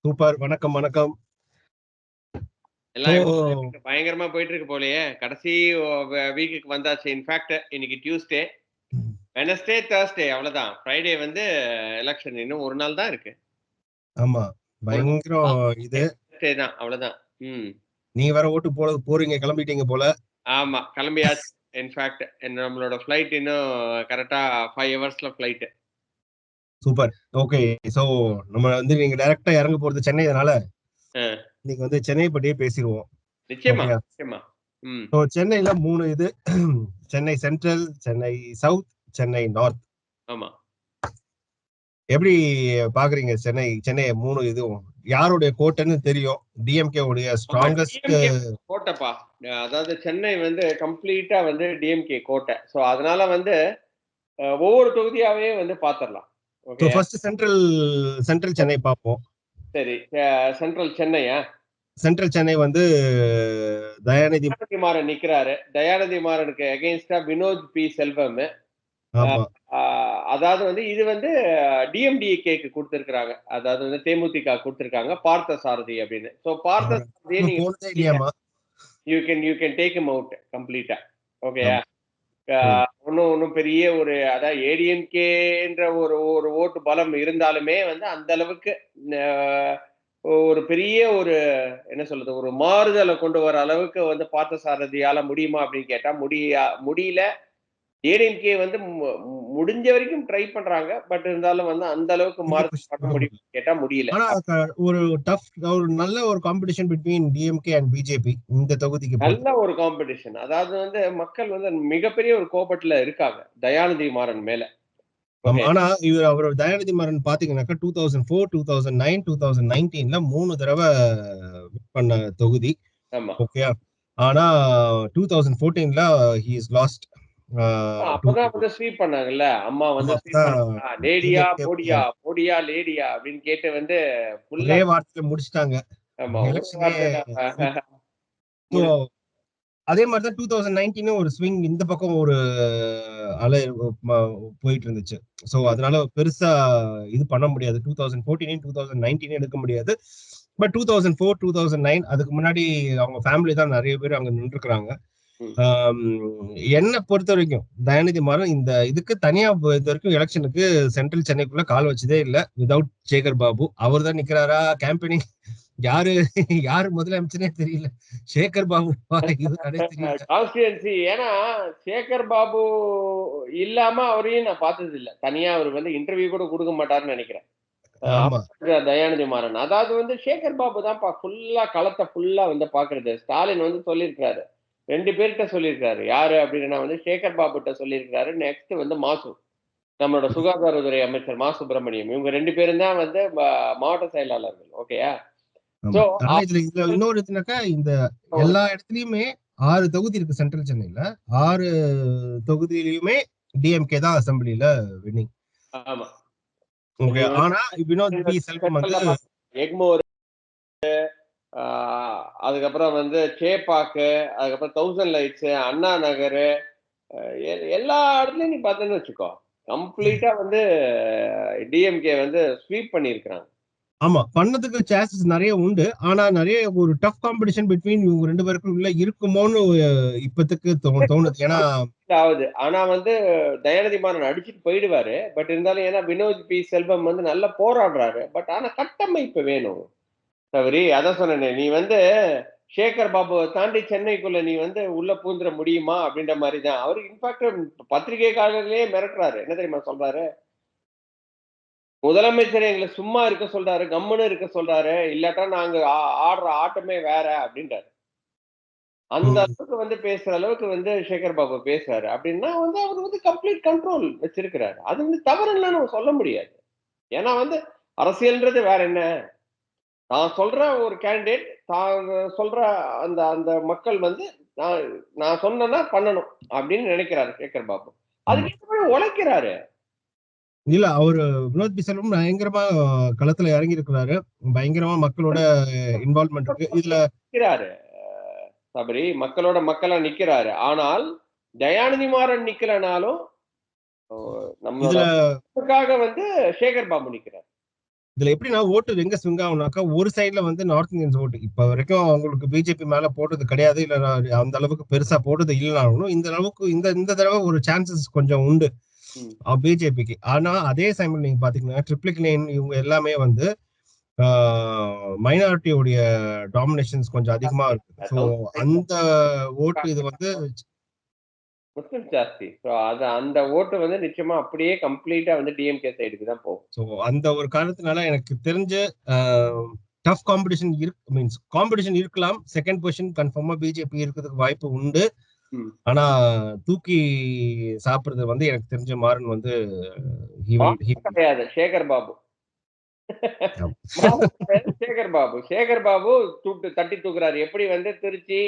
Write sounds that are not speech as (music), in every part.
Super. வணக்கம் வணக்கம்? பயங்கரமா போயிட்டு இருக்கு போலயே. கடைசி வீக்குக்கு வந்தாச்சு. இன்ஃபேக்ட் இன்னைக்கு டியூஸ்டே. வெனஸ்டே தேர்ஸ்டே அவ்வளவுதான். ஃப்ரைடே வந்து எலெக்ஷன் இன்னும் ஒரு நாள் தான் இருக்கு. ஆமா. பயங்கரம் இது. தான். அவ்வளவுதான். ம். நீ வேற ஓட்டு போட போறீங்க கிளம்பிட்டீங்க போல. ஆமா. கிளம்பியாச்சு. இன்ஃபேக்ட் நம்மளோட ஃபிளைட் இன்னும் கரெக்டா ஃபைவ் ஹவர்ஸ்ல ஃபிளைட் சூப்பர். ஓகே. சோ நம்ம வந்து நீங்க டைரக்டா இறங்க போறது சென்னை அதனால. இன்னைக்கு வந்து சென்னை பற்றியே பேசிடுவோம் நிச்சயமா ஸோ சென்னையில மூணு இது. (clears throat) Chennai central Chennai south Chennai north. ஆமா. எப்படி பாக்குறீங்க சென்னை சென்னை மூணு இதுவும்? யாருடைய கோட்டைன்னு தெரியும்? டிஎம்கே உடைய ஸ்ட்ராங்கஸ்ட் கோட்டைப்பா. அதாவது சென்னை வந்து கம்ப்ளீட்டா வந்து டிஎம்கே கோட்டை. ஸோ அதனால வந்து ஒவ்வொரு தொகுதியாவே வந்து பாத்திரலாம். ஃபர்ஸ்ட் சென்ட்ரல் சென்ட்ரல் சென்னை பார்ப்போம். சரி. சென்ட்ரல் சென்னையா சென்ட்ரல் சென்னை வந்து தயாநிதி மாறன் நிக்கிறாரு. தயாநிதி மாறனுக்கு அகைன்ஸ்டா வினோத் பி செல்வம். அதாவது வந்து இது வந்து டிஎம்டிகேக்கு கொடுத்திருக்காங்க அதாவது வந்து தேமுதிக கொடுத்திருக்காங்க. பார்த்த சாரதி அப்படின்னு. ஸோ பார்த்த சாரதியை நீங்க you can you can take him out கம்ப்ளீட்டா ஓகே ம். ஒன்றும் ஒன்றும் பெரிய ஒரு அதாவது ஏடிஎம்கேன்ற ஒரு ஒரு ஓட்டு பலம் இருந்தாலுமே வந்து அந்த அளவுக்கு ஒரு பெரிய ஒரு என்ன சொல்றது ஒரு மாறுதலை கொண்டு வர அளவுக்கு வந்து பார்த்த சாரதியால முடியுமா அப்படின்னு கேட்டா முடியா முடியல. ஏடிஎம்கே வந்து முடிஞ்ச வரைக்கும் ட்ரை பண்றாங்க. பட் இருந்தாலும் வந்து அந்த அளவுக்கு மாறுதல் பண்ண முடியும் கேட்டா முடியல. ஆனா ஒரு டஃப் ஒரு நல்ல ஒரு competition between DMK and BJP இந்த தொகுதிக்கு. நல்ல ஒரு காம்படிஷன் அதாவது வந்து மக்கள் வந்து மிகப்பெரிய ஒரு கோபத்துல இருக்காங்க. தயாநிதி மாறன் மேல. ஆனா இவர் அவர் தயாநிதி மாறன் பாத்தீங்கன்னாக்கா two thousand four two thousand nine two thousand நைன்டீன்ல மூணு தடவை பண்ண தொகுதி. ஆமா. ஓகே ஆனா டூ தௌசண்ட் ஃபோர்டீன்ல ஹி இஸ் லாஸ்ட் அப்பதான் வந்து ஸ்வீப் பண்ணாங்கல்ல? அம்மா வந்து. லேடியா போடியா போடியா லேடியா? அப்படின்னு கேட்டு வந்து ஒரே வார்த்தையில முடிச்சிட்டாங்க. அதே மாதிரி தான் டூ தௌசண்ட் நைன்டீனும் ஒரு ஸ்விங் இந்த பக்கம் ஒரு அலை போயிட்டு இருந்துச்சு. ஸோ அதனால பெருசா இது பண்ண முடியாது. Two thousand fourteen two thousand nineteen எடுக்க முடியாது. But two thousand four two thousand nine அதுக்கு முன்னாடி அவங்க ஃபேமிலி தான் நிறைய பேர் அங்க நின்றுக்கிறாங்க. என்னை பொறுத்த வரைக்கும் தயாநிதி மாறன் இந்த இதுக்கு தனியா இது வரைக்கும் எலெக்ஷனுக்கு சென்ட்ரல் சென்னைக்குள்ள கால் வச்சதே இல்ல. விதவுட் சேகர் பாபு அவர் தான் நிக்கிறாரா? கேம்பெயினிங் யாரு யாரு முதலமைச்சரே தெரியல. சேகர் பாபு கான்ஸ்டியன்சி ஏன்னா சேகர் பாபு இல்லாம அவரையும் நான் பார்த்தது இல்ல தனியா அவர் வந்து இன்டர்வியூ கூட கொடுக்க மாட்டாருன்னு நினைக்கிறேன். தயாநிதி மாறன். அதாவது வந்து சேகர் பாபு தான் ஃபுல்லா களத்தை ஃபுல்லா வந்து பாக்குறது ஸ்டாலின் வந்து சொல்லியிருக்காரு ரெண்டு பேர்கிட்ட சொல்லியிருக்காரு. யாரு அப்படின்னா வந்து சேகர் பாபு கிட்ட சொல்லியிருக்காரு. நெக்ஸ்ட் வந்து மாசு. நம்மளோட சுகாதாரத்துறை அமைச்சர் மா சுப்பிரமணியம். இவங்க ரெண்டு பேரும் தான் வந்து மாவட்ட செயலாளர்கள். ஓகேயா இன்னொரு இந்த எல்லா இடத்துலயுமே ஆறு தொகுதி இருக்கு சென்ட்ரல் சென்னையில. ஆறு தொகுதியிலயுமே டிஎம்கே தான் அசம்பிளில வின்னிங் ஆமா. ஆனா வினோத் பி செல்வம் வந்து அதுக்கப்புறம் வந்து சேப்பாக்கு அதுக்கப்புறம் தௌசண்ட் லைட்ஸ் அண்ணா நகர் எல்லா இடத்துலயும் நீ பார்த்தேன்னு வச்சுக்கோ. கம்ப்ளீட்டா வந்து டிஎம்கே வந்து ஸ்வீப் பண்ணியிருக்கிறாங்க. ஆமா பண்ணதுக்கு சான்சஸ் நிறைய உண்டு. ஆனா நிறைய ஒரு டஃப் காம்படிஷன் பிட்வீன் இவங்க ரெண்டு பேருக்கும் உள்ள இருக்குமோன்னு தோ- தோணுது. ஏன்னா ஆகுது ஆனா வந்து தயாநிதி மாறன் அடிச்சுட்டு போயிடுவாரு. பட் இருந்தாலும் ஏன்னா வினோத் பி செல்வம் வந்து நல்லா போராடுறாரு. பட் ஆனா கட்டமைப்பு வேணும். தவறி அதான் சொன்னேனே நீ வந்து சேகர் பாபுவை தாண்டி சென்னைக்குள்ள நீ வந்து உள்ள பூந்துட முடியுமா அப்படின்ற மாதிரி தான் அவரு இன்ஃபேக்ட் பத்திரிகைக்காரர்களே மிரட்டுறாரு. என்ன தெரியுமா சொல்றாரு? முதலமைச்சர் எங்களை சும்மா இருக்க சொல்றாரு கம்முன்னு இருக்க சொல்றாரு இல்லாட்டா நாங்க ஆடுற ஆட்டமே வேற அப்படின்றாரு. அந்த. அளவுக்கு வந்து பேசுற அளவுக்கு வந்து சேகர் பாபு பேசுறாரு. அப்படின்னா வந்து அவர் வந்து கம்ப்ளீட் கண்ட்ரோல் வச்சிருக்கிறாரு. அது வந்து தவறுன்னு நம்ம சொல்ல முடியாது. ஏன்னா வந்து அரசியல்ன்றது வேற என்ன? நான் சொல்ற ஒரு கேண்டிடேட் தான் சொல்ற அந்த அந்த மக்கள் வந்து நான் நான் சொன்னேன்னா பண்ணணும் அப்படின்னு நினைக்கிறாரு சேகர் பாபு. அதுக்கு உழைக்கிறாரு. இல்ல அவரு வினோத் பி செல்வம் பயங்கரமா களத்துல இறங்கி இருக்கிறாரு பயங்கரமா மக்களோட இன்வால்மெண்ட் இருக்கு. இதுல நிக்கிறாரு சபரி. மக்களோட மக்களா நிக்கிறாரு. ஆனால் தயாநிதி மாறன் நிக்கலனாலும் இதுல வந்து சேகர் பாபு நிக்கிறார். இதுல எப்படின்னா ஓட்டு எங்க ஸ்விங் ஆகும்னாக்கா ஒரு சைடுல வந்து நார்த் இந்தியன்ஸ் ஓட்டு. இப்ப வரைக்கும் அவங்களுக்கு பிஜேபி மேல போட்டது கிடையாது. இல்ல அந்த அளவுக்கு பெருசா போட்டது இல்லைனாலும் இந்த அளவுக்கு இந்த இந்த தடவை ஒரு சான்சஸ் கொஞ்சம் உண்டு. பிஜேபிக்கு ஆனா அதே சமயம் நீங்க பாத்தீங்கன்னா ட்ரிபிள் நைன் இவங்க எல்லாமே வந்து மைனாரிட்டியோடைய டாமினேஷன்ஸ் கொஞ்சம் அதிகமா இருக்கு. ஸோ அந்த ஓட்டு இது வந்து முஸ்லிம் ஜாஸ்தி. ஸோ அது அந்த ஓட்டு வந்து நிச்சயமா அப்படியே கம்ப்ளீட்டா வந்து டிஎம்கே சைடுக்கு தான் போகும். ஸோ அந்த ஒரு காரணத்தினால எனக்கு தெரிஞ்ச டஃப் காம்படிஷன் இருக்கு மீன்ஸ் காம்படிஷன் இருக்கலாம். செகண்ட் பொசிஷன் கன்ஃபார்மா பிஜேபி இருக்கிறதுக்கு வாய்ப்பு உண்டு. ஆனா தூக்கி சாப்பிடுறது வந்து எனக்கு தெரிஞ்ச மாறன் வந்து (laughs) கிடையாது. சேகர் பாபு. சேகர் பாபு. சேகர் பாபு தூட்டு தட்டி தூக்குறாரு. எப்படி வந்து திருச்சி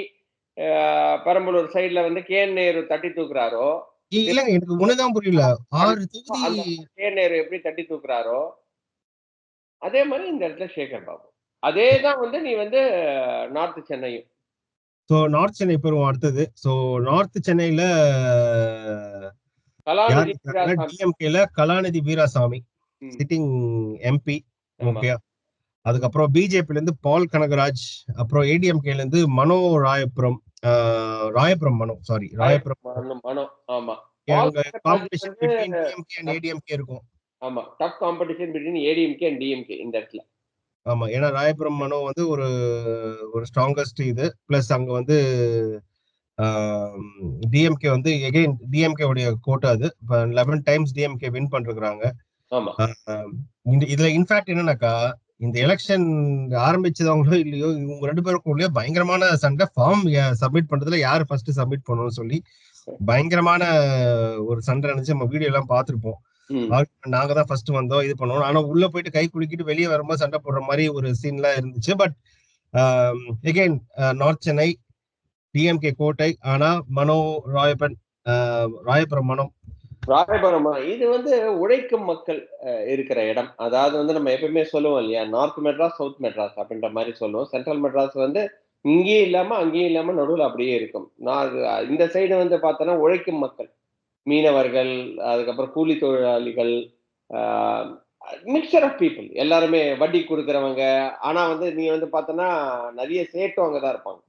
பெரம்பலூர் சைடுல வந்து கே நேரு தட்டி தூக்குறாரோ? இ- இல்லங்க எனக்கு ஒண்ணுதான் புரியல. ஆறு தொகுதி கே நேரு எப்படி தட்டி தூக்குறாரோ அதே மாதிரி இந்த இடத்துல சேகர் பாபு. அதே தான் வந்து நீ வந்து நார்த் சென்னையும். ஸோ நார்த் சென்னை பெறுவோம் அடுத்தது. ஸோ நார்த் சென்னையில கலாநிதி. டிஎம்கேல கலாநிதி வீராசாமி. சிட்டிங் எம்பி ஆமா. அதுக்கப்புறம் பிஜேபில இருந்து பால் கனகராஜ் அப்புறம் ஏடிஎம்கேல இருந்து மனோ ராயபுரம் ராயபுரம் மனோ சாரி ராயபுரம் மனோ ஆமா. Competition between DMK and ADMK இருக்கும். ஆமா tough competition between ADMK and DMK இந்த இடத்துல. ஆமா ஏன்னா ராயபுரம் மனோ வந்து ஒரு ஒரு ஸ்ட்ராங்கஸ்ட் இது. பிளஸ் அங்க வந்து டிஎம்கே வந்து எகைன் டிஎம்கே உடைய கோட்டை அது. லெவன் டைம்ஸ் டிஎம்கே வின் இந்த இதுல இன்ஃபேக்ட் என்னன்னாக்கா இந்த எலெக்ஷன் ஆரம்பிச்சதவங்களோ இல்லையோ இவங்க ரெண்டு பேருக்குள்ளேயே பயங்கரமான சண்டை. ஃபார்ம் சப்மிட் பண்றதுல யார் ஃபர்ஸ்ட் சப்மிட் பண்ணணும்னு சொல்லி பயங்கரமான ஒரு சண்டை நினைச்சு நம்ம வீடியோ எல்லாம் பார்த்திருப்போம். நாங்க தான் ஃபர்ஸ்ட் வந்தோம் இது பண்ணோம் ஆனா உள்ள போயிட்டு கை குலுக்கிட்டு வெளியே வரும்போது சண்டை போடுற மாதிரி ஒரு சீன்லாம் இருந்துச்சு. But again north Chennai DMK கோட்டை ஆனா மனோ ராயப்பன் ராயபுரம் மனோ ராயபுரமா? இது வந்து உழைக்கும் மக்கள் இருக்கிற இடம். அதாவது வந்து நம்ம எப்பயுமே சொல்லுவோம் இல்லையா? நார்த் மெட்ராஸ் சவுத் மெட்ராஸ் அப்படின்ற மாதிரி சொல்லுவோம். சென்ட்ரல் மெட்ராஸ் வந்து இங்கேயும் இல்லாம அங்கேயும் இல்லாம நடுவில் அப்படியே இருக்கும். நான் இந்த சைடு வந்து பார்த்தோன்னா உழைக்கும் மக்கள். மீனவர்கள் அதுக்கப்புறம் கூலி தொழிலாளிகள் மிக்சர் ஆஃப் பீப்புள் எல்லாருமே வட்டி கொடுக்குறவங்க. ஆனா வந்து நீ வந்து பார்த்தோன்னா நிறைய சேட்டும் தான் இருப்பாங்க.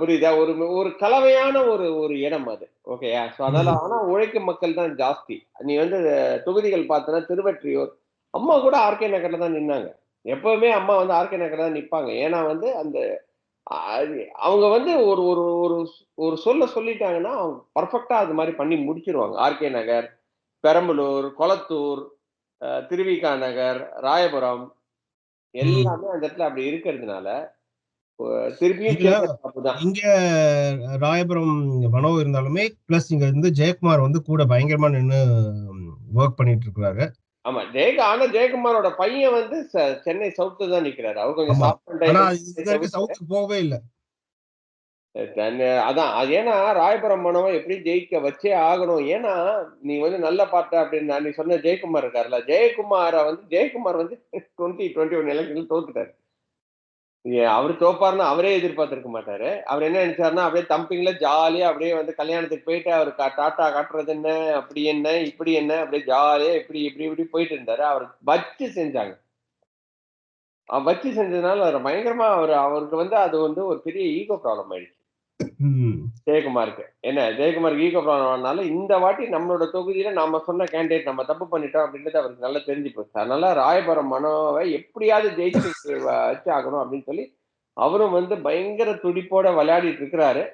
புரியுதா. ஒரு ஒரு கலவையான ஒரு ஒரு இடம் அது. ஓகேயா ஸோ அதனால ஆனா உழைக்கும் மக்கள் தான் ஜாஸ்தி. நீ வந்து தொகுதிகள் பார்த்தோன்னா திருவெற்றியூர் அம்மா கூட ஆர்கே நகர்ல தான் நின்னாங்க. எப்பவுமே அம்மா வந்து ஆர்கே நகர்ல தான் நிப்பாங்க. ஏன்னா வந்து அந்த அவங்க வந்து ஒரு ஒரு ஒரு ஒரு சொல்ல சொல்லிட்டாங்கன்னா அவங்க பர்ஃபெக்டா அது மாதிரி பண்ணி முடிச்சிருவாங்க. ஆர்கே நகர் பெரம்பலூர் கொளத்தூர் திருவிகா நகர் ராயபுரம் எல்லாமே அந்த இடத்துல அப்படி இருக்கிறதுனால இங்க ராயபுரம் மனோ இருந்தாலுமே பிளஸ் இங்க இருந்து ஜெயக்குமார் வந்து கூட பயங்கரமா நின்னு ஒர்க் பண்ணிட்டு இருக்கிறாரு. ஆமா ஜெயக ஆனா ஜெயக்குமாரோட பையன் வந்து சென்னை சவுத்து தான் நிக்கிறாரு. அவர் கொஞ்சம் சவுத்துக்கு போகவே இல்ல. அதான். அது ஏன்னா ராயபுரம் மனவை எப்படி ஜெயிக்க வச்சே ஆகணும். ஏன்னா நீ வந்து நல்ல பார்த்த அப்படின்னு நீ சொன்ன ஜெயக்குமார் இருக்காருல்ல. ஜெயக்குமாரை வந்து ஜெயக்குமார் வந்து டுவெண்ட்டி டுவெண்ட்டி ஒன் எலெக்ஷன்ல தோத்துட்டாரு. அவர் தோப்பாருன்னு அவரே எதிர்பார்த்திருக்க மாட்டாரு. அவர் என்ன நினைச்சாருன்னா அப்படியே தம்பிங்ல ஜாலியா அப்படியே வந்து கல்யாணத்துக்கு போயிட்டு அவர் டாட்டா காட்டுறது என்ன அப்படி என்ன இப்படி என்ன அப்படியே ஜாலியா இப்படி இப்படி இப்படி போயிட்டு இருந்தாரு. அவர் வச்சு செஞ்சாங்க. அவர் வச்சு செஞ்சதுனால அவர் பயங்கரமா அவர் அவருக்கு வந்து அது வந்து ஒரு பெரிய ஈகோ ப்ராப்ளம் ஆயிடுச்சு. ஜெயக்குமாருக்கு. என்ன ஜெயக்குமாருக்கு ஈகோ ப்ராப்ளம் இந்த வாட்டி நம்மளோட தொகுதியில நம்ம சொன்ன கேண்டிடேட் நம்ம தப்பு பண்ணிட்டோம் அப்படின்றது அவருக்கு நல்லா தெரிஞ்சு போச்சு. அதனால ராயபுரம் மனோவை எப்படியாவது ஜெயிச்சு வச்சு ஆகணும் அப்படின்னு சொல்லி அவரும் வந்து பயங்கர துடிப்போட விளையாடிட்டு இருக்கிறாரு.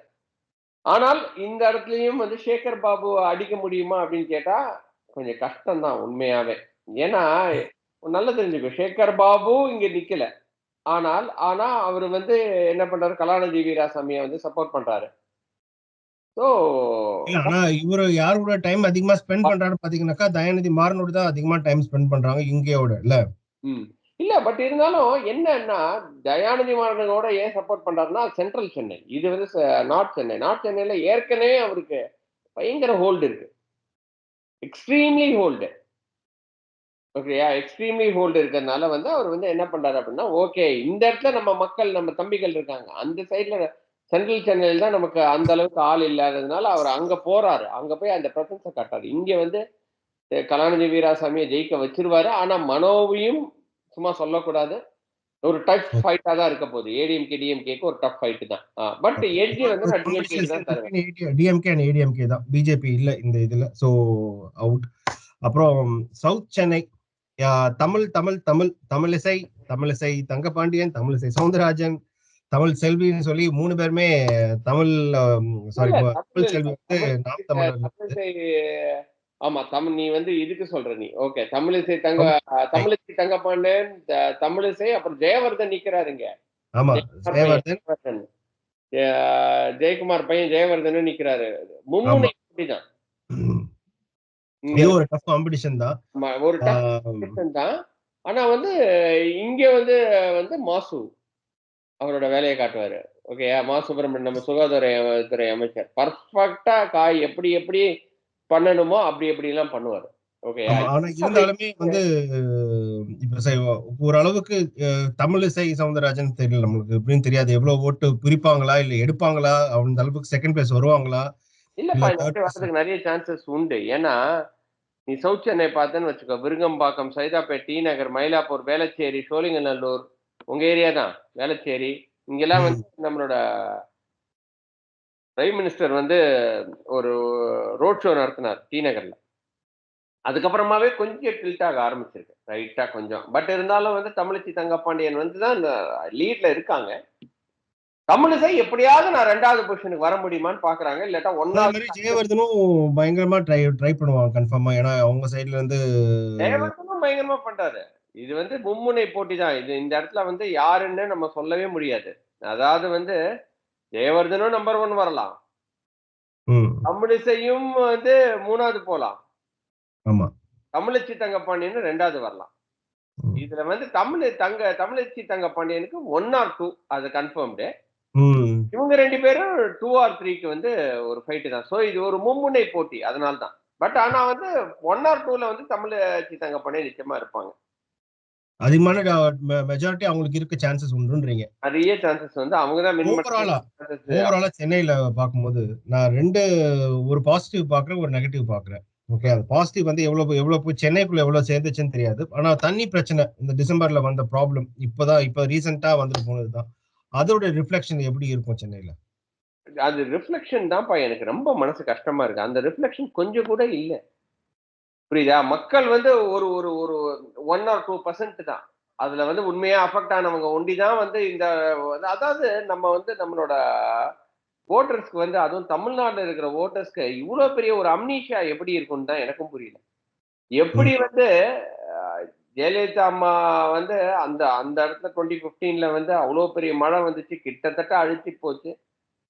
ஆனால் இந்த இடத்துலயும் வந்து சேகர் பாபு அடிக்க முடியுமா அப்படின்னு கேட்டா கொஞ்சம் கஷ்டம்தான் உண்மையாவே. ஏன்னா நல்லா தெரிஞ்சுக்கோ சேகர் பாபு இங்க நிக்கல. ஆனால் ஆனா அவர் வந்து என்ன பண்றாரு? கலாநிதி வீராசாமியை வந்து சப்போர்ட் பண்றாரு. ஸோ ஆனா இவரு யாரோட டைம் அதிகமா ஸ்பெண்ட் பண்றாரு பாத்தீங்கன்னாக்கா தயாநிதி மாறனோட தான் அதிகமா டைம் ஸ்பெண்ட் பண்றாங்க இங்கேயோட இல்ல? இல்ல பட் இருந்தாலும் என்னன்னா தயாநிதி மாறனோட ஏன் சப்போர்ட் பண்றாருன்னா சென்ட்ரல் சென்னை. இது வந்து நார்த் சென்னை. நார்த் சென்னையில ஏற்கனவே அவருக்கு பயங்கர ஹோல்டு இருக்கு. எக்ஸ்ட்ரீம்லி ஹோல்டு ஓகேயா எக்ஸ்ட்ரீம்லி ஹோல்டு இருக்கிறதுனால வந்து அவர் வந்து என்ன பண்றாரு அப்படின்னா ஓகே இந்த இடத்துல நம்ம மக்கள் நம்ம தம்பிகள் இருக்காங்க. அந்த சைட்ல சென்ட்ரல் சென்னையில் தான் நமக்கு அந்த அளவுக்கு ஆள் இல்லாததுனால அவர் அங்க போறாரு. அங்க போய் அந்த பிரசன்ஸை காட்டாரு இங்க வந்து கலாநிதி வீராசாமியை ஜெயிக்க வச்சிருவாரு. ஆனா மனோவையும் சும்மா சொல்லக்கூடாது. ஒரு டஃப் ஃபைட்டா தான் இருக்க போகுது. ஏடிஎம்கே டிஎம்கேக்கு ஒரு டஃப் ஃபைட் தான். பட் எட்ஜி வந்து நான் டிஎம்கே தான் தருவேன். டிஎம்கே அண்ட் ஏடிஎம்கே தான். பிஜேபி இல்ல இந்த இதுல. சோ அவுட் அப்புறம் சவுத் சென்னை தமிழ் தமிழ் தமிழ் தமிழிசை தமிழிசை தங்கபாண்டியன் தமிழிசை சவுந்தரராஜன் தமிழ் செல்வின்னு சொல்லி மூணு பேருமே தமிழ் சாரி தமிழ் செல்வி வந்து தமிழ் நாம் தமிழிசை ஆமா தமிழ் நீ வந்து இதுக்கு சொல்ற நீ. ஓகே தமிழிசை தங்க தமிழிசை தங்கப்பாண்டியன் தமிழிசை அப்புறம் ஜெயவர்தன் நிக்கிறாருங்க. ஆமா ஜெயவர்தன் ஜெயவர்தன். ஜெய- ஜெயக்குமார் பையன் ஜெயவர்தனும் நிக்கிறாரு. மும்முனை அப்படிதான். இது ஒரு டஃப் காம்படிஷன் தான். ஒரு competition தான். ஆனா வந்து இங்க வந்து வந்து மாசு அவரோட வேலையை காட்டுவாரு. ஓகே மா சுப்பிரமணியன் நம்ம சுகாதாரத்துறை அமைச்சர். பர்ஃபெக்டா காய் எப்படி எப்படி பண்ணணுமோ அப்படி எப்படி எல்லாம் பண்ணுவாரு ஆனா இருந்தாலுமே வந்து இப்ப சரி, ஓரளவுக்கு அஹ், தமிழிசை சவுந்தரராஜன் தெரியல நம்மளுக்கு எப்படின்னு தெரியாது. எவ்வளவு ஓட்டு பிரிப்பாங்களா இல்ல எடுப்பாங்களா? அந்த அளவுக்கு செகண்ட் பிளேஸ் வருவாங்களா? இல்லப்பா இல்ல, இந்த வர்றதுக்கு நிறைய சான்சஸ் உண்டு. ஏன்னா நீ சவுத் சென்னை பார்த்தேன்னு வச்சுக்கோ விருங்கம்பாக்கம் சைதாப்பேட் டி நகர் மயிலாப்பூர் வேளச்சேரி சோழிங்கநல்லூர் உங்க ஏரியா தான். வேளச்சேரி. இங்கெல்லாம் வந்து நம்மளோட பிரைம் மினிஸ்டர் வந்து ஒரு ரோட் ஷோ நடத்தினார் டி நகர்ல. அதுக்கப்புறமாவே கொஞ்சம் டில்ட் ஆக ஆரம்பிச்சிருக்கு. ரைட்டா கொஞ்சம். பட் இருந்தாலும் வந்து தமிழிச்சி தங்கப்பாண்டியன் வந்து தான் லீட்ல இருக்காங்க. தமிழிசை எப்படியாவது நான் ரெண்டாவது பொசிஷனுக்கு வர முடியுமான்னு பாக்குறாங்க. இல்லாட்டா ஒன்னாவது மாதிரி ஜெயவர்தனும் பயங்கரமா ட்ரை ட்ரை பண்ணுவாங்க கன்ஃபார்மா ஏன்னா அவங்க சைடுல இருந்து ஜெயவர்தனும் பயங்கரமா பண்றாரு. இது வந்து மும்முனை போட்டி தான் இது இந்த இடத்துல வந்து யாருன்னு நம்ம சொல்லவே முடியாது. அதாவது வந்து ஜெயவர்தனும் நம்பர் ஒன் வரலாம். தமிழிசையும் வந்து மூணாவது போலாம். ஆமா. தமிழச்சி தங்கப்பாண்டியன் ரெண்டாவது வரலாம். இதுல வந்து தமிழ் தங்க தமிழச்சி தங்கப்பாண்டியனுக்கு ஒன் ஆர் டூ அது கன்ஃபார்ம்டு இவங்க ரெண்டு பேரும் டூ ஆர் த்ரீக்கு வந்து ஒரு ஃபைட்டு தான். ஸோ இது ஒரு மும்முனை போட்டி. அதனால தான் பட் ஆனா வந்து ஒன் ஆர் டூல வந்து தமிழச்சி தங்கப்பாண்டியன் நிச்சயமா இருப்பாங்க. அதிகமான மெஜாரிட்டி அவங்களுக்கு இருக்க சான்சஸ் உண்டுன்றீங்க. நிறைய சான்சஸ் வந்து அவங்க தான் ஓவராலா ஓவராலா சென்னையில பார்க்கும்போது நான் ரெண்டு ஒரு பாசிட்டிவ் பாக்குறேன் ஒரு நெகட்டிவ் பாக்குறேன் ஓகே அது பாசிட்டிவ் வந்து எவ்வளவு எவ்வளவு போய் சென்னைக்குள்ள எவ்வளவு சேர்ந்துச்சுன்னு தெரியாது. ஆனா தண்ணி பிரச்சனை இந்த டிசம்பர்ல வந்த ப்ராப்ளம் இப்பதான் இப்ப ரீசெண்டா வந்துட்டு போனதுதான். அதோட ரிஃப்ளெக்ஷன் எப்படி இருக்கும் சென்னையில? அது ரிஃப்ளெக்ஷன் தான்ப்பா எனக்கு ரொம்ப மனசு கஷ்டமா இருக்கு. அந்த ரிஃப்ளெக்ஷன் கொஞ்சம் கூட இல்ல. புரியுதா? மக்கள் வந்து ஒரு ஒரு ஒரு ஒன் ஆர் டூ பர்சன்ட் தான். அதுல வந்து உண்மையா அஃபெக்ட் ஆனவங்க ஒண்டி தான் வந்து இந்த அதாவது நம்ம வந்து நம்மளோட ஓட்டர்ஸ்க்கு வந்து அதுவும் தமிழ்நாட்டுல இருக்கிற ஓட்டர்ஸ்க்கு இவ்வளவு பெரிய ஒரு அம்னீஷியா எப்படி இருக்கும்னு தான் எனக்கும் புரியல. எப்படி வந்து ஜெயலலிதா அம்மா வந்து அந்த அந்த இடத்துல டுவெண்ட்டி ஃபிஃப்டீன்ல வந்து அவ்வளோ பெரிய மழை வந்துச்சு. கிட்டத்தட்ட அழிச்சு போச்சு.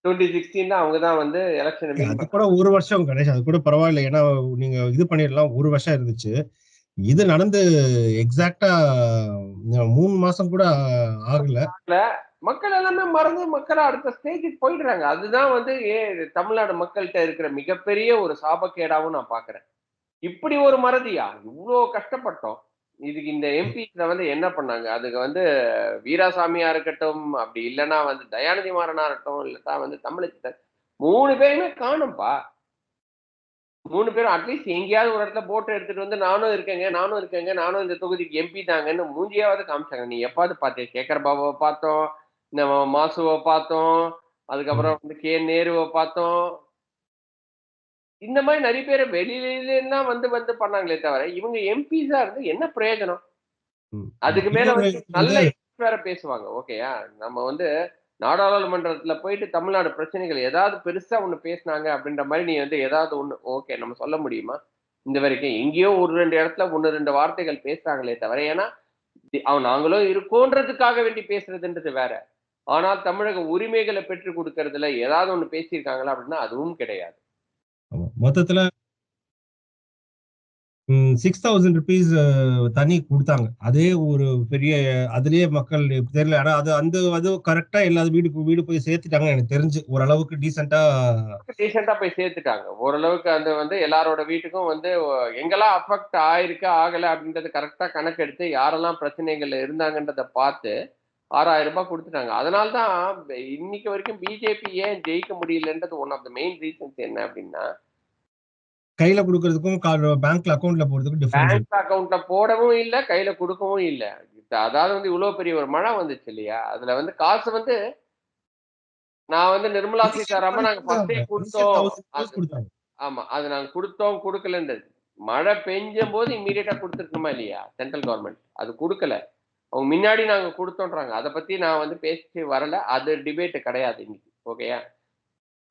டுவெண்ட்டி சிக்ஸ்டீன் அவங்க தான் வந்து எலெக்ஷன் அது கூட ஒரு வருஷம் கணேஷ் அது கூட பரவாயில்ல. ஏன்னா நீங்க இது பண்ணிடலாம். ஒரு வருஷம் இருந்துச்சு. இது நடந்து எக்ஸாக்டா மூணு மாசம் கூட ஆகல. மக்கள் எல்லாமே மறந்து மக்கள் அடுத்த ஸ்டேஜுக்கு போயிடுறாங்க. அதுதான் வந்து ஏ தமிழ்நாடு மக்கள்கிட்ட இருக்கிற மிகப்பெரிய ஒரு சாபக்கேடாவும் நான் பாக்குறேன். இப்படி ஒரு மறதியா? இவ்வளோ கஷ்டப்பட்டோம். இதுக்கு இந்த எம்பிஸ்ல வந்து என்ன பண்ணாங்க? அதுக்கு வந்து வீராசாமியா இருக்கட்டும் அப்படி இல்லைன்னா வந்து தயாநிதி மாறனா இருக்கட்டும் இல்லட்டா வந்து தமிழச்சித்தன் மூணு பேருமே காணும்பா. மூணு பேரும் அட்லீஸ்ட் எங்கேயாவது ஒரு இடத்துல போட்டோ எடுத்துட்டு வந்து நானும் இருக்கேங்க நானும் இருக்கேங்க நானும் இந்த தொகுதிக்கு எம்பி தாங்கன்னு மூஞ்சியாவது காமிச்சாங்க. நீ எப்பாவது பார்த்தே சேகர் பாபாவை பார்த்தோம் இந்த மாசுவை பார்த்தோம் அதுக்கப்புறம் வந்து கே நேருவை பார்த்தோம் இந்த மாதிரி நிறைய பேர் வெளியிலாம் வந்து வந்து பண்ணாங்களே தவிர இவங்க எம்பிஸா இருந்து என்ன பிரயோஜனம். அதுக்கு மேல வந்து நல்ல வேற பேசுவாங்க. ஓகேயா நம்ம வந்து நாடாளுமன்றத்துல போயிட்டு தமிழ்நாடு பிரச்சனைகள் ஏதாவது பெருசா ஒண்ணு பேசுனாங்க அப்படின்ற மாதிரி நீ வந்து ஏதாவது ஒண்ணு ஓகே நம்ம சொல்ல முடியுமா? இந்த வரைக்கும் எங்கேயோ ஒரு ரெண்டு இடத்துல ஒண்ணு ரெண்டு வார்த்தைகள் பேசுறாங்களே தவிர ஏன்னா அவன் நாங்களும் இருக்கோன்றதுக்காக வேண்டி பேசுறதுன்றது வேற. ஆனால் தமிழக உரிமைகளை பெற்று கொடுக்கறதுல ஏதாவது ஒண்ணு பேசியிருக்காங்களா அப்படின்னா அதுவும் கிடையாது. மொத்தத்துல சிக்ஸ் தௌசண்ட் ருபீஸ் தண்ணி கொடுத்தாங்க. அதே ஒரு பெரிய அதுலயே மக்கள் தெரியல. ஆனா அது அந்த அது கரெக்டா எல்லா வீடு வீடு போய் சேர்த்துட்டாங்க எனக்கு தெரிஞ்சு. ஓரளவுக்கு டீசெண்டா ரீசெண்டா போய் சேர்த்துட்டாங்க. ஓரளவுக்கு அந்த வந்து எல்லாரோட வீட்டுக்கும் வந்து எங்கெல்லாம் அஃபெக்ட் ஆயிருக்கு ஆகல அப்படின்றத கரெக்டா கணக்கெடுத்து யாரெல்லாம் பிரச்சனைகள்ல இருந்தாங்கன்றத பார்த்து ஆறாயிரம் ரூபாய் கொடுத்துட்டாங்க. அதனால தான் இன்னைக்கு வரைக்கும் பிஜேபி ஏன் ஜெயிக்க முடியலன்றது one of the main reasons என்ன அப்படின்னா கையில கொடுக்கறதுக்கும் பேங்க்ல அக்கௌண்ட்ல போறதுக்கும் பேங்க் அக்கௌண்ட்ல போடவும் இல்லை கையில கொடுக்கவும் இல்லை. அதாவது வந்து இவ்வளவு பெரிய ஒரு மழை வந்துச்சு இல்லையா? அதுல வந்து காசு வந்து நான் வந்து நிர்மலா சீதாராமன் நாங்க ஃபர்ஸ்டே கொடுத்தோம். ஆமா அது நாங்க கொடுத்தோம் கொடுக்கலன்றது. மழை பெஞ்சும் போது இம்மீடியட்டா கொடுத்துருக்கணுமா இல்லையா? சென்ட்ரல் கவர்மெண்ட் அது கொடுக்கல. அவங்க முன்னாடி நாங்க கொடுத்தோன்றாங்க. அதை பத்தி நான் வந்து பேசி வரல. அது டிபேட் கிடையாது இன்னைக்கு. ஓகேயா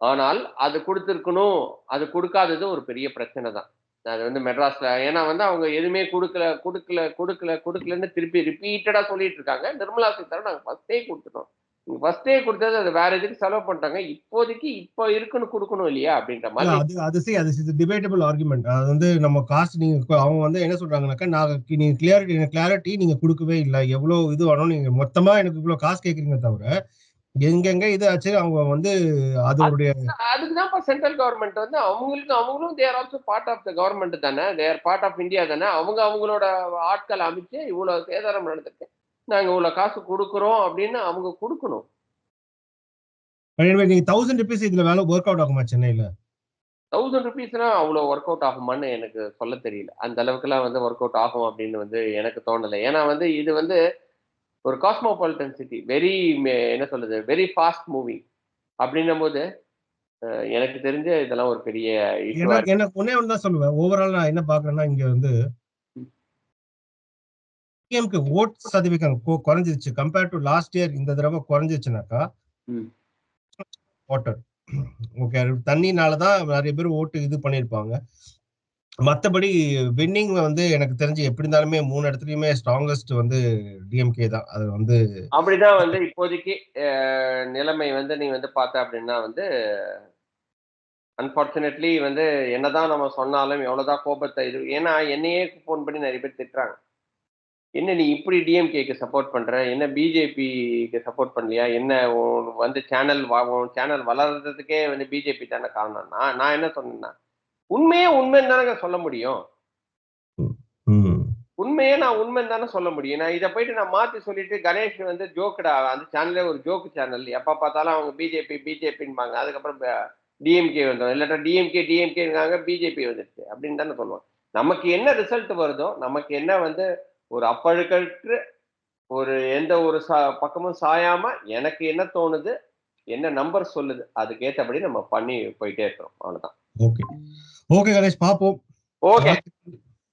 ஆனால் அது கொடுத்துருக்கணும் அது கொடுக்காதது ஒரு பெரிய பிரச்சனை தான். அது வந்து மெட்ராஸ்ல ஏன்னா வந்து அவங்க எதுவுமே கொடுக்கல கொடுக்கல கொடுக்கல கொடுக்கலன்னு திருப்பி ரிப்பீட்டடா சொல்லிட்டு இருக்காங்க. நிர்மலா சீதாராமன் நாங்க ஃபர்ஸ்டே கொடுத்துட்டோம். நீங்க ஃபர்ஸ்டே கொடுத்தது அது வேற எதுக்கு செலவு பண்ணிட்டாங்க? இப்போதைக்கு இப்போ இருக்குன்னு கொடுக்கணும் இல்லையா அப்படின்ற மாதிரி. அது அது அது டிபேட்டபிள் ஆர்குமெண்ட் அது வந்து நம்ம காஸ்ட் நீங்க அவங்க வந்து என்ன சொல்றாங்கன்னாக்கா நாங்க கி- நீங்க கிளியாரிட்டி கிளாரிட்டி நீங்க கொடுக்கவே இல்லை. எவ்வளவு இது வேணும் நீங்க மொத்தமா எனக்கு இவ்வளவு காசு கேக்குறீங்க தவிர எங்கெங்க இது ஆச்சு அவங்க வந்து அதோடைய அதுக்குதான் சென்ட்ரல் கவர்மெண்ட் வந்து அவங்களுக்கு அவங்களும் they're also part of the government தானே? தேர் பார்ட் ஆஃப் இந்தியா தானே? அவங்க அவங்களோட ஆட்கள் அமைச்சு இவ்வளவு சேதாரம் நடந்திருக்கு. நாங்க இவ்வளவு காசு கொடுக்குறோம் அப்படின்னு அவங்க கொடுக்கணும். நீங்க தௌசண்ட் ருபீஸ் இதுல வேலை ஒர்க் அவுட் ஆகுமா சென்னையில? தௌசண்ட் ருபீஸ்னா அவ்வளோ ஒர்க் அவுட் ஆகுமான்னு எனக்கு சொல்ல தெரியல. அந்த அளவுக்குலாம் வந்து ஒர்க் அவுட் ஆகும் அப்படின்னு வந்து எனக்கு தோணலை. ஏன்னா வந்து இது வந்து ஒரு காஸ்மோபாலிட்டன் சிட்டி வெரி என்ன சொல்றது வெரி ஃபாஸ்ட் மூவிங் அப்படின்னும் போது எனக்கு தெரிஞ்ச இதெல்லாம் ஒரு பெரிய எனக்கு ஒன்னே ஒன்று தான் சொல்லுவேன். ஓவரால் நான் என்ன பாக்குறேன்னா இங்க வந்து டிஎம்கே ஓட் சதவீதம் குறைஞ்சிருச்சு. கம்பேர்ட் டு லாஸ்ட் இயர் இந்த தடவை குறைஞ்சிச்சுனாக்கா ம். வாட்டர் ஓகே தண்ணினால தான் நிறைய பேர் ஓட்டு இது பண்ணியிருப்பாங்க. மற்றபடி வின்னிங் வந்து எனக்கு தெரிஞ்சு எப்படி இருந்தாலுமே மூணு இடத்துலயுமே ஸ்ட்ராங்கஸ்ட் வந்து டிஎம்கே தான். அது வந்து அப்படிதான் வந்து இப்போதைக்கு நிலைமை வந்து நீ வந்து பார்த்த அப்படின்னா வந்து அன்பார்ச்சுனேட்லி வந்து என்னதான் நம்ம சொன்னாலும் எவ்வளவுதான் கோபத்தை இது ஏன்னா என்னையே ஃபோன் பண்ணி நிறைய பேர் திட்டுறாங்க. என்ன நீ இப்படி டிஎம்கேக்கு சப்போர்ட் பண்ற? என்ன பிஜேபிக்கு சப்போர்ட் பண்ணலையா? என்ன வந்து சேனல் சேனல் வளர்றதுக்கே வந்து பிஜேபி தானே காரணம்னா நான் என்ன சொன்னேன்னா உண்மையே உண்மைன்னு தானங்க சொல்ல முடியும். உண்மையே நான் உண்மைன்னு தானே சொல்ல முடியும். நான் இதை போயிட்டு நான் மாத்தி சொல்லிட்டு கணேஷ் வந்து ஜோக்குடா அந்த சேனலே ஒரு ஜோக்கு சேனல் எப்ப பார்த்தாலும் அவங்க பிஜேபி பிஜேபின்பாங்க அதுக்கப்புறம் டிஎம்கே வந்தோம் இல்லாட்டா டிஎம்கே டிஎம்கேங்காங்க பிஜேபி வந்துருச்சு. அப்படின்னு தானே சொல்லுவோம் நமக்கு என்ன ரிசல்ட் வருதோ நமக்கு என்ன வந்து ஒரு அப்பழுக்கற்று ஒரு எந்த ஒரு சா பக்கமும் சாயாம எனக்கு என்ன தோணுது என்ன நம்பர் சொல்லுது அதுக்கேற்றபடி நம்ம பண்ணி போயிட்டே இருக்கிறோம். அவ்வளவுதான். ஓகே. ஓகே கணேஷ் பாப்போம் ஓகே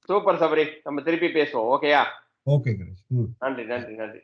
சூப்பர் சபரி நம்ம திருப்பி பேசுவோம். ஓகேயா ஓகே கணேஷ் நன்றி நன்றி நன்றி.